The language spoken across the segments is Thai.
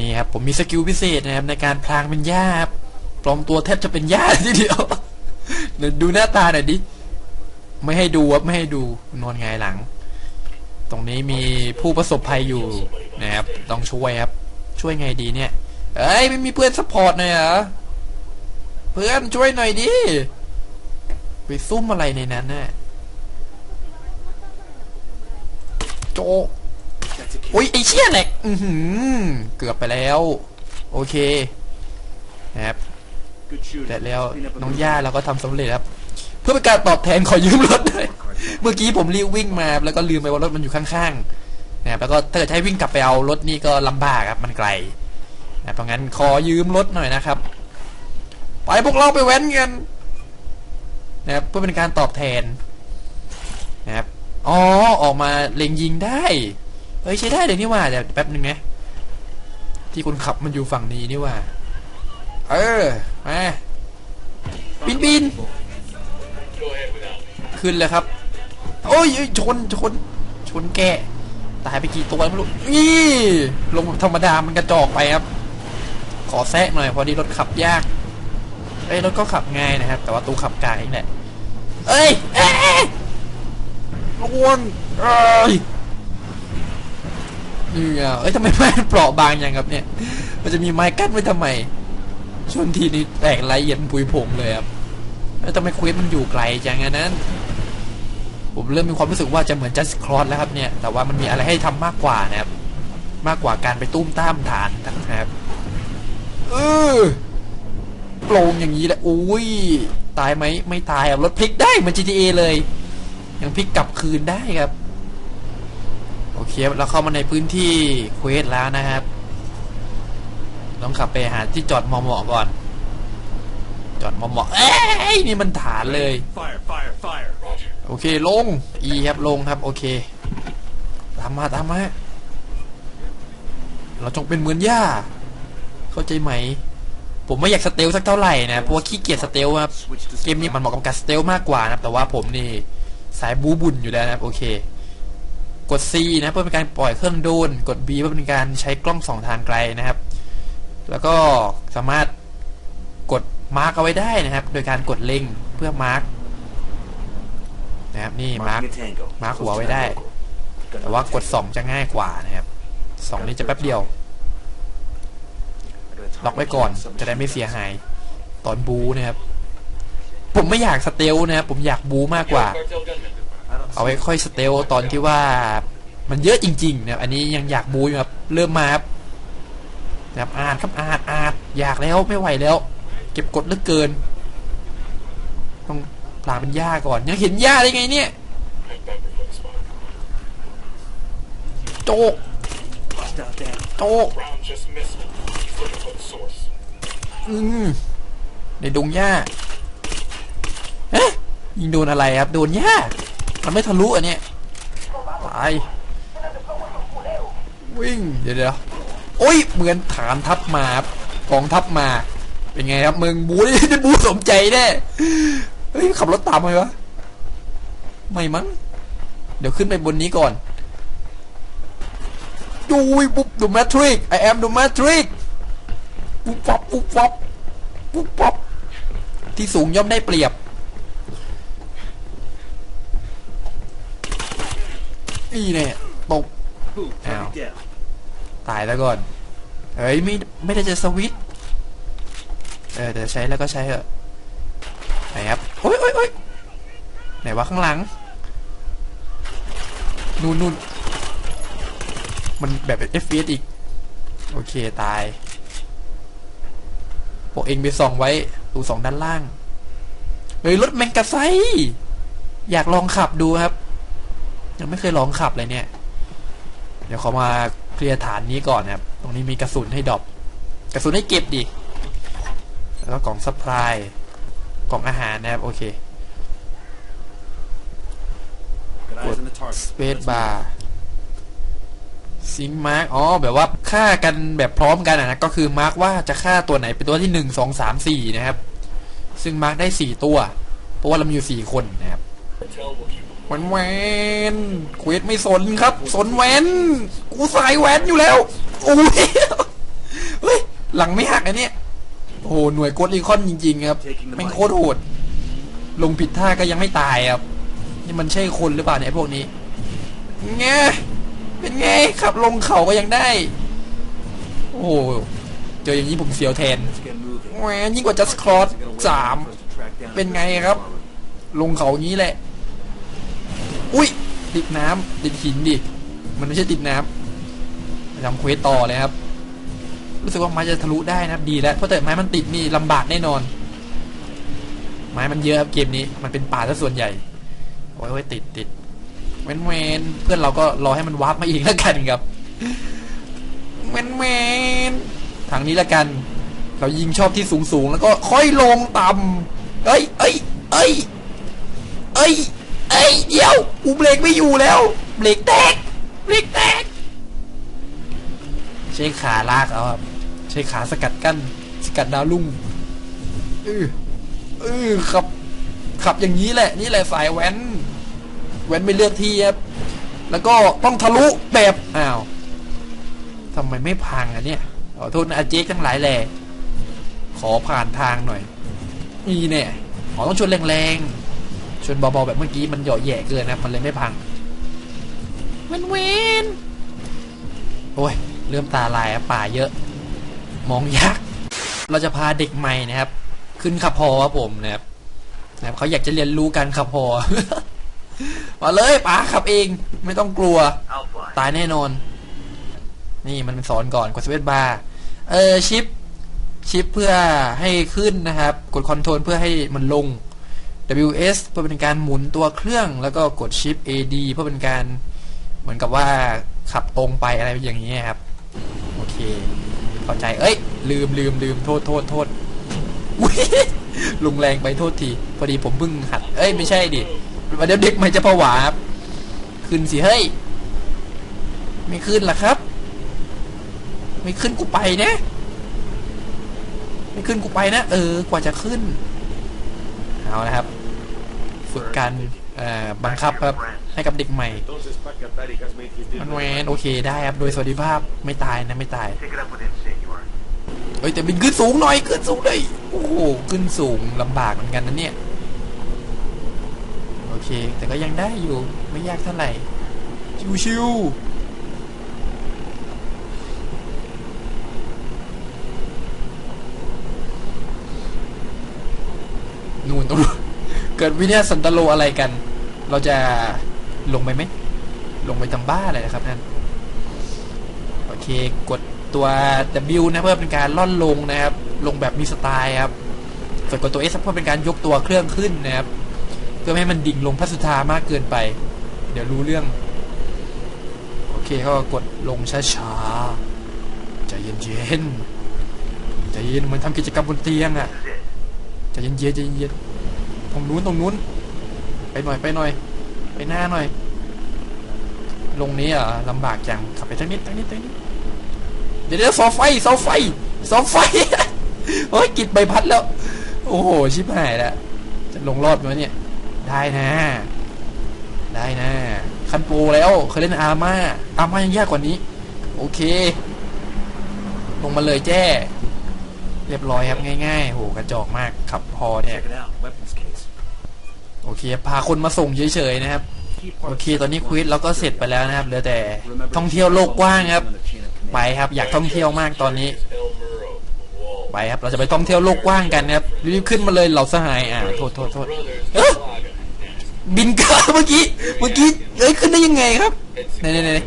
นี่ครับผมมีสกิลพิเศษนะครับในการพลางเป็นหญ้าครับปลอมตัวแทบจะเป็นหญ้าทีเดียวเดี๋ยวดูหน้าตาหน่อยดิไม่ให้ดูครับไม่ให้ดูนอนหงายหลัง ตรงนี้มีผู้ประสบภัยอยู่นะครับต้องช่วยครับ ช่วยไงดีเนี่ย เอ้ยไม่มีเพื่อนสปอร์ตหน่อยเหรอเพื่อนช่วยหน่อยดิไปซุ่มอะไรในนั้นน่ะโจ อุ้ยไอเชี่ยแหลกอือหือเกือบไปแล้ว โอเคนะครับแต่แล้วน้องย่าเราก็ทำสำเร็จครับ เพื่อเป็นการตอบแทนขอยืมรถด้วยเมื่อกี้ผมรีบวิ่งมาแล้วก็ลืมไปว่ารถมันอยู่ข้างๆนะครับแล้วก็ถ้าเกิดให้วิ่งกลับไปเอารถนี่ก็ลำบากครับมันไกลนะเพราะงั้นขอยืมรถหน่อยนะครับ ไปพวกเราไปแว้นกันนะครับเพื่อเป็นการตอบแทนนะครับอ๋อออกมาเล็งยิงได้ เฮ้ยใช้ได้เลยนี่ว่าแต่แป๊บหนึ่งนะที่คนขับมันอยู่ฝั่งนี้นี่ว่า เออมาบินบินขึ้นเลยครับ โอ้ยชนชนชนแกตายไปกี่ตัวไม่รู้นี่ลงธรรมดามันกระจอกไปครับ ขอแซะหน่อย พอดีรถขับยากเอ้ยรถก็ขับง่ายนะครับ แต่ว่าตู้ขับกลางเองแหละเอ้ยเอ้ยระวังเอ้ย นี่ไงเอ้ยทำไมไม้เปราะบางอย่างครับเนี่ย มันจะมีไม้กั้นไว้ทำไมชนทีนี้แตกละเอียดปุยผงเลยครับแล้วทำไมเควสมันอยู่ไกลจังอันนั้น ผมเริ่มมีความรู้สึกว่าจะเหมือนจัสคลอสแล้วครับเนี่ย แต่ว่ามันมีอะไรให้ทำมากกว่านะครับ มากกว่าการไปตุ้มตามฐานนะครับเออโปร่งอย่างนี้แหละอุ้ยตายไหมไม่ตายครับรถพลิกได้เหมือน GTA เลย ยังพลิกกลับคืนได้ครับ เคเราเข้ามาในพื้นที่เควสแล้วนะครับต้องขับไปหาที่จอดมอมอก่อน จอดมอมอเอ้ยนี่มันฐานเลย Fire, fire, fire. โอเคลงอีครับลงครับโอเค ตามมาตามมาเราจงเป็นเหมือนย่า เข้าใจไหม ผมไม่อยากสเตลสักเท่าไหร่นะ เพราะว่าขี้เกียจสเตลครับ Switch to เกมนี้มันเหมาะกับการสเตลมากกว่านะครับแต่ว่าผมนี่สายบูบุญอยู่แล้วนะครับโอเค กด C นะเพื่อเป็นการปล่อยเครื่องโดนกด B เพื่อเป็นการใช้กล้องสองทางไกลนะครับ แล้วก็สามารถกดมาร์กเอาไว้ได้นะครับ โดยการกดเล็งเพื่อมาร์กนะครับนี่มาร์ก Marking a tango. มาร์ก Close หัว to ไว้ that ได้ local. Gonna แต่ว่ากด detect 2จะง่ายกว่านะครับสองนี้จะแป๊บเดียว I gotta ล็อก target ไว้ก่อน submachine จะได้ไม่เสียหาย ตอนบูนะครับ ผมไม่อยากสเตลนะครับ ผมอยากบูมากกว่า I don't เอาไว้ค่อยสเตลตอนที่ว่ามันเยอะจริงๆนะครับอันนี้ยังอยากบูอยู่ครับเริ่มมาครับนะครับอาดครับอาดอาดอยากแล้วไม่ไหวแล้ว เก็บกดเหลือเกิน ต้องปลาเป็นหญ้าก่อนยังเห็นหญ้าได้ไงเนี่ยโจกโจกอืมในดงหญ้าเอ๊ะยิงโดนอะไรครับ โดนหญ้า มันไม่ทะลุอันนี้ตายวิ่งเดี๋ยวเดี๋ยวโอ้ยเหมือนฐานทัพมาครับกองทัพมา เป็นไงครับมึงบูได้ได้บูสมใจแน่เฮ้ยขับรถตามไหมวะไม่มั้งเดี๋ยวขึ้นไปบนนี้ก่อนดูปุ๊บดูแมทริก I am the matrix ปุ๊บปับปุ๊บปับปุ๊บปับที่สูงย่อมได้เปรียบ นี่เนี่ยตก Boom. Target Ow. down. ตายแล้วก่อน เฮ้ยไม่ไม่ได้จะสวิตเออแต่ใช้แล้วก็ใช้เถอะไหนครับโอ้ยโอ้ยโอ้ยไหนวะข้างหลัง นู่นนู่นมันแบบ FPS อีก โอเค ตายพวกเองไปส่องไว้ดูสองด้านล่าง เฮ้ย รถแมงกะไซ อยากลองขับดูครับ ยังไม่เคยลองขับเลยเนี่ย เดี๋ยวเขามาเคลียร์ฐานนี้ก่อนนะครับ ตรงนี้มีกระสุนให้ดรอปกระสุนให้เก็บดิ แล้วกล่องซัพพลายกล่องอาหารนะครับ โอเค Got eyes on the target. สเปซบาร์ซิงมาร์กอ๋อ แบบว่าฆ่ากันแบบพร้อมกันอะนะ ก็คือมาร์กว่าจะฆ่าตัวไหนเป็นตัวที่หนึ่งสองสามสี่นะครับ ซึ่งมาร์กได้สี่ตัว เพราะว่าเรามีอยู่สี่คนนะครับ แวนแวนเควสไม่สนครับ สนแวนกูสายแวนอยู่แล้วโอ้ยหลังไม่หักอันเนี้ยโอ้โหหน่วยโกดรีคอนจริง ๆ ครับแม่งโคตรโหด ลงผิดท่าก็ยังไม่ตายครับ นี่มันใช่คนหรือเปล่าเนี่ยไอ้พวกนี้ไงเป็นไงขับลงเขาก็ยังได้ โอ้โหเจออย่างนี้ผมเสียวแทน Let's get moving. แหมยิ่งกว่าจัสคลอสสามเป็นไงครับ ลงเขางี้แหละ อุ้ย ติดน้ำติดหินดิ มันไม่ใช่ติดน้ำไปทำเควสต่อเลยครับ รู้สึกว่าไม้จะทะลุได้นะครับดีแล้วเพราะแต่ไม้มันติดนี่ลำบากแน่นอน ไม้มันเยอะครับเกมนี้ มันเป็นป่าซะส่วนใหญ่โอ้ยติดติดเว้นเวนเพื่อนเราก็รอให้มันวาร์ปมาอีกแล้วกันครับเว้นเวนทางนี้แล้วกัน เรายิงชอบที่สูงสูงๆแล้วก็ค่อยลงต่ำเอ้ยเอ้ยเอ้ยเอ้ย เอ้ยเดี๋ยวกูเบรกไม่อยู่แล้วเบรกแตกเบรกแตกใช้ขาลากเอาครับใช้ขาสกัดกั้นสกัดดาวลุ่งเออเออขับ ขับอย่างนี้แหละ นี่แหละสายแว้น แว้นไม่เลือกที่ครับแล้วก็ต้องทะลุแบบอ้าวทำไมไม่พังอะเนี่ยขอโทษนะอาเจ๊กทั้งหลายแหล่ขอผ่านทางหน่อยนี่เนี่ยขอต้องชนแรงๆ ชนเบาๆแบบเมื่อกี้มันเหยาะแหย่เกินนะมันเลยไม่พังเว้นเวนโอ้ยเริ่มตาลายอะป่าเยอะ มองยากเราจะพาเด็กใหม่นะครับ ขึ้นขับพอครับผมนะครับนะครับเขาอยากจะเรียนรู้การขับพอมาเลยป๋าขับเองไม่ต้องกลัว I'll fly. ตายแน่นอน นี่มันสอนก่อนกดสเปซบาร์เออชิปชิปเพื่อให้ขึ้นนะครับ กดคอนโทรลเพื่อให้มันลง WS เพื่อเป็นการหมุนตัวเครื่องแล้วก็กดชิป AD เพื่อเป็นการเหมือนกับว่าขับตรงไปอะไรอย่างนี้ครับ โอเค เข้าใจ เอ้ย ลืมลืมลืมโทษโทษโทษลุงแรงไปโทษที พอดีผมเพิ่งหัด เอ้ย ไม่ใช่ดิเดี๋ยวเด็กใหม่จะผวาครับ ขึ้นสิ เฮ้ย ไม่ขึ้นล่ะครับ ไม่ขึ้นกูไปนะ ไม่ขึ้นกูไปนะ เออกว่าจะขึ้น เอาละครับ ฝึกการบังคับครับให้กับเด็กใหม่ มันแวนโอเคได้ครับ โดยสวัสดิภาพไม่ตายนะไม่ตายเอ้ยแต่บินขึ้นสูงหน่อยขึ้นสูงเลยโอ้โหขึ้นสูงลำบากเหมือนกันนะเนี่ย โอเค แต่ก็ยังได้อยู่ไม่ยากเท่าไหร่ ชิวๆนู่นตรงนู้น เกิดวินาศสันตโลอะไรกัน เราจะลงไปไหม ลงไปทำบ้าอะไรนะครับนั่นโอเคกดตัว W นะเพื่อเป็นการล่อนลงนะครับ ลงแบบมีสไตล์ครับส่วนกดตัว S เพื่อเป็นการยกตัวเครื่องขึ้นนะครับ เพื่อไม่ให้มันดิ่งลงพัสธามากเกินไป เดี๋ยวรู้เรื่อง โอเคก็กดลงช้าๆใจเย็นๆใจเย็นเหมือนทำกิจกรรมบนเตียงอะ่ะใจเย็นๆใจเย็นๆ ตรงนู้นตรงนู้น ไปหน่อยไปหน่อย ไปหน้าหน่อย ลงนี้อะลำบากจังขับไปทางนี้ทางนี้ทางนี้เดี๋ยวเดี๋ยวเสาไฟเสาไฟเสาไฟโอ้ยกิดใบพัดแล้ว โอ้โหชิบหายแล้วจะลงรอดไหมเนี่ย ได้นะ ได้นะคันโปรแล้วเคยเล่นอาร์มาอาร์มายังยากกว่านี้ โอเค ลงมาเลยแจ้ เรียบร้อยครับง่ายๆโหกระจอกมากขับพอเนี่ย โอเคพาคนมาส่งเฉยๆนะครับ Key โอ parts เค ตอนนี้ควิสเราก็เสร็จไปแล้วนะครับเหลือแต่ Remember ท่องเที่ยวโลกกว้างครับ on the chain of command. ไปครับอยากท่องเที่ยวมากตอนนี้ El Muro, the wall. ไปครับเราจะไปท่องเที่ยวโลกกว้างกันนะครับรีบขึ้นมาเลยเหล่าสหายอ่าโทษโทษโทษ Brothers, Huh? Saga. บินเกินเมื่อกี้เมื่อกี้เอ้ยขึ้นได้ยังไงครับไหนไหนไหน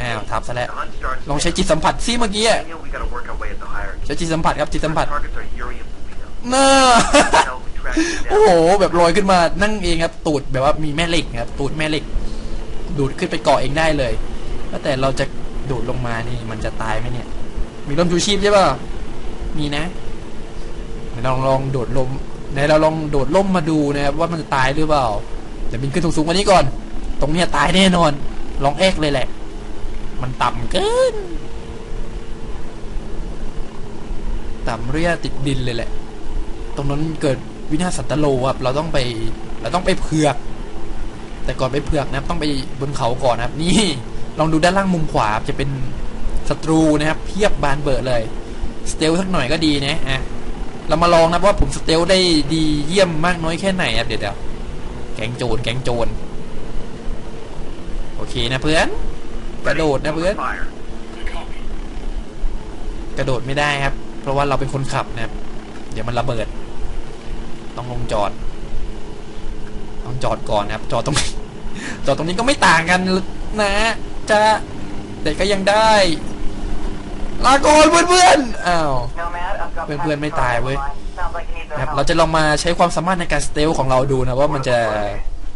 อ้าวทับซะแล้ว The hunt starts ลองใช้จิตสัมผัสซิเมื่อกี้อะ Daniel, we gotta work our way at the hierarchy. ใช้จิตสัมผัสครับจิตสัมผัส Targets are Yuri and Polito. น่า Hell, we track them โอ้โห แบบลอยขึ้นมานั่งเองครับ ตูดแบบว่ามีแม่เหล็กครับ ตูดแม่เหล็ก ดูดขึ้นไปเกาะเองได้เลยแต่เราจะโดดลงมานี่มันจะตายไหมเนี่ย มีร่มชูชีพใช่ป่ะมีนะลองลองโดดลมไหนเราลองโดดล่มมาดูนะครับว่ามันจะตายหรือเปล่าแต่บินขึ้นสูงๆกว่านี้ก่อน ตรงนี้ตายแน่นอน ลองแอกเลยแหละ มันต่ำเกินต่ำเรียติดดินเลยแหละ ตรงนั้นเกิด วินาศสันตโลครับเราต้องไป เราต้องไปเผือก แต่ก่อนไปเผือกนะครับ ต้องไปบนเขาก่อนนะครับ นี่ลองดูด้านล่างมุมขวาครับจะเป็นศัตรูนะครับ เพียบบานเบิดเลย สเตลสักหน่อยก็ดีนะอะเรามาลองนะว่าผมสเตลได้ดีเยี่ยมมากน้อยแค่ไหนครับเดี๋ยวเดี๋ยวแกงโจรแกงโจรโอเคนะเพื่อนกระโดดนะเพื่อนกระโดดไม่ได้ครับ เพราะว่าเราเป็นคนขับนะครับ เดี๋ยวมันระเบิด ต้องลงจอด ต้องจอดก่อนนะครับ จอดตรงนี้จอดตรงนี้ก็ไม่ต่างกันนะจะแต่ก็ยังได้ลาก่อนเพื่อนๆอ้าวเพื่อนๆไม่ตายเว้ยนะครับเราจะลองมาใช้ความสามารถในการสเตลของเราดูนะว่ามันจะ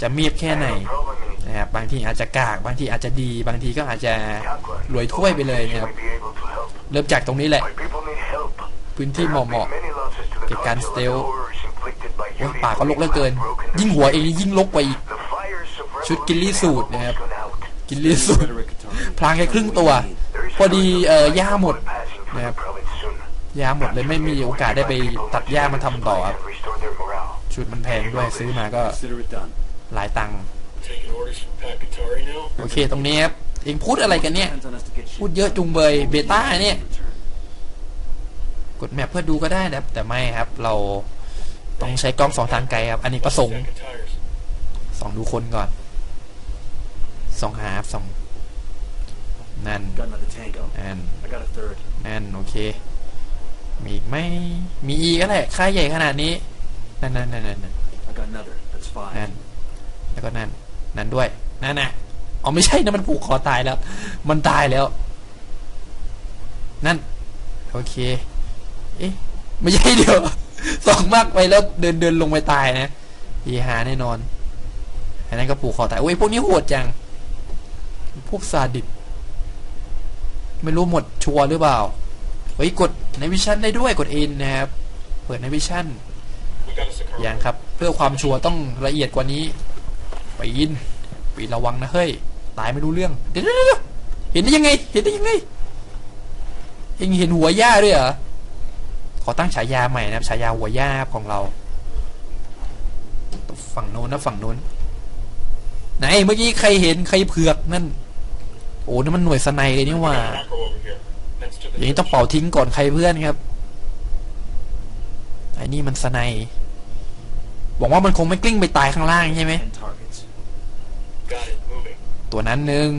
จะเมียบแค่ไหนนะครับบางทีอาจจะกากบางทีอาจจะดี บางทีก็อาจจะรวยถ้วยไปเลยนะครับเริ่มจากตรงนี้แหละ พื้นที่เหมาะๆเก็บการสเตล โอ้ยป่าก็ลกเหลือเกิน ยิ่งหัวเองยิ่งลกกว่าอีก ชุดกิลลี่สูตรนะครับ กินลี่สุด Rhetoric, Katana. พลางแค่ครึ่งตัว พอดีเอ่อย่าหมดนะครับยาหมดเลยไม่มีโอกาสได้ไปตัดหญ้ามาทำต่อครับ ชุดมันแพงด้วยซื้อมาก็หลายตังค์โอเคตรงนี้ครับเองพูดอะไรกันเนี่ย พูดเยอะจุงเบยเบต้าเนี่ย กดแมปเพื่อดูก็ได้นะแต่ไม่ครับ เรา ต้องใช้กล้องสองทางไกลครับ อันนี้ประสงค์สองดูคนก่อนสองหาครับสองนั่นนั่นนั่นโอเค มีอีกไหมมีอีกก็แหละค่าใหญ่ขนาดนี้ นั่นนั่นนั่นนั่นนั่นแล้วก็นั่น นั่นด้วย นั่นน่ะอ๋อไม่ใช่นะมันผูกคอตายแล้ว มันตายแล้ว นั่น โอเค เอ๊ะ ไม่ใช่เดี๋ยว สองมากไปแล้วเดินเดินลงไปตายนะอีหาแน่นอน อันนั้นก็ผูกคอตายโอ้ยพวกนี้โหดจัง พวกซาดิสไม่รู้หมดชัวร์หรือเปล่า เฮ้ยกดในวิชั่นได้ด้วยกดเอ็นนะครับ เปิดในวิชั่น We got us a car. ยังครับ เพื่อความชัวร์ต้องละเอียดกว่านี้ปีนปีนระวังนะเฮ้ย ตายไม่รู้เรื่อง เดี๋ยวเห็นได้ยังไง เห็นได้ยังไงเองเห็นหัวย่าด้วยเหรอ อตั้งฉายาใหม่นะครับฉายาหัวย่าของเรา ฝั่งโน้นนะฝั่งโน้นไหนเมื่อกี้ใครเห็นใครเผือกนั่น โอ้นั่นมันหน่วยสไนเลยนี่ว่าอย่างนี้ต้องเป่าทิ้งก่อนใครเพื่อนครับไอ้นี่มันสไนยหวังว่ามันคงไม่กลิ้งไปตายข้างล่างใช่ไหมตัวนั้นหนึ่ง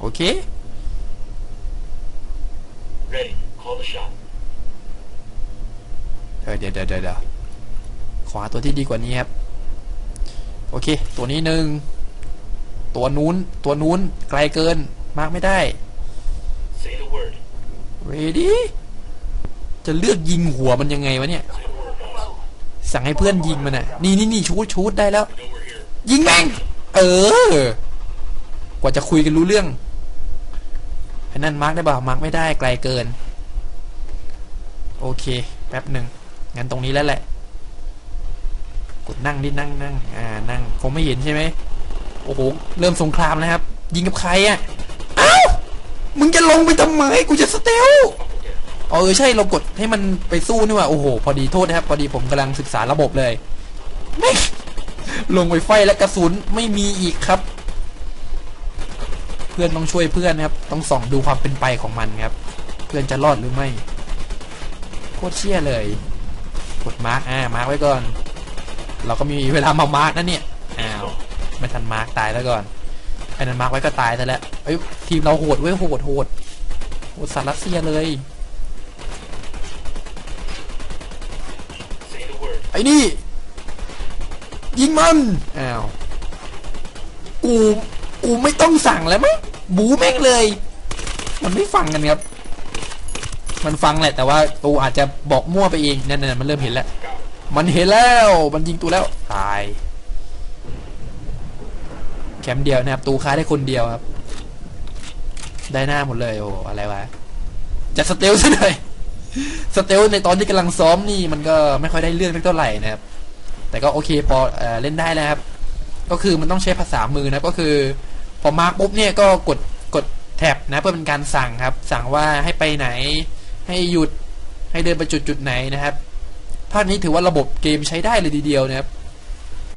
โอเค Ready. Call the shot. เออเดี๋ยวเดี๋ยวเดี๋ยวเดี๋ยวขอหาตัวที่ดีกว่านี้ครับ โอเค ตัวนี้หนึ่งตัวนู้น ตัวนู้น ไกลเกิน มากไม่ได้ Say the word. ready จะเลือกยิงหัวมันยังไงวะเนี่ย Say the word, guys. สั่งให้เพื่อนยิงมันอะ นี่นี่นี่ชูดชูดได้แล้ว We know we're here. ยิงแม่ง เออ กว่าจะคุยกันรู้เรื่องไอ้นั่นมาร์กได้เปล่ามาร์กไม่ได้ไกลเกิน โอเค แป๊บหนึ่ง งั้นตรงนี้แล้วแหละ กดนั่งดินั่งนั่งอ่านั่งคงไม่เห็นใช่ไหมโอ้โหเริ่มสงครามแล้วครับ ยิงกับใครอะเอ้ามึงจะลงไปทำไมกูจะสเตลเออใช่เรากดให้มันไปสู้นี่ว่าโอ้โห พอดีโทษนะครับ พอดีผมกำลังศึกษาระบบเลยไม่ลงไปไฟและกระสุนไม่มีอีกครับ เพื่อนต้องช่วยเพื่อนนะครับ ต้องส่องดูความเป็นไปของมันครับ เพื่อนจะรอดหรือไม่โคตรเชี่ยเลย กดมาร์กอ่ามาร์กไว้ก่อน เราก็มีเวลามามาร์กนะเนี่ยอ้าวไม่ทันมาร์กตายแล้วก่อนไอ้นั้นมาร์กไว้ก็ตายซะแล้วเอ้ยทีมเราโหดเว้ยโหดโหดโหดสัตว์รัสเซียเลยไอ้นี่ ยิงมันอ้าวกูกูไม่ต้องสั่งแล้วมั้งบูแม่งเลย มันไม่ฟังกันครับ มันฟังแหละ แต่ว่าตูอาจจะบอกมั่วไปเองนั่นๆมันเริ่มเห็นแล้ว มันเห็นแล้ว มันยิงตูแล้ว ตาย แคมป์เดียวนะครับ ตูค้าได้คนเดียวครับ ได้หน้าหมดเลยโอ้อะไรวะ จะสเตลซะหน่อย สเตลในตอนที่กำลังซ้อมนี่มันก็ไม่ค่อยได้เรื่องสักเท่าไหร่นะครับ แต่ก็โอเคพอเอ่อเล่นได้แล้วครับ ก็คือมันต้องใช้ภาษามือนะก็คือ พอมาร์กปุ๊บเนี่ยก็กดกดแท็บนะเพื่อเป็นการสั่งครับ สั่งว่าให้ไปไหน ให้หยุดให้เดินไปจุดจุดไหนนะครับ ภาคนี้ถือว่าระบบเกมใช้ได้เลยทีเดียวนะครับ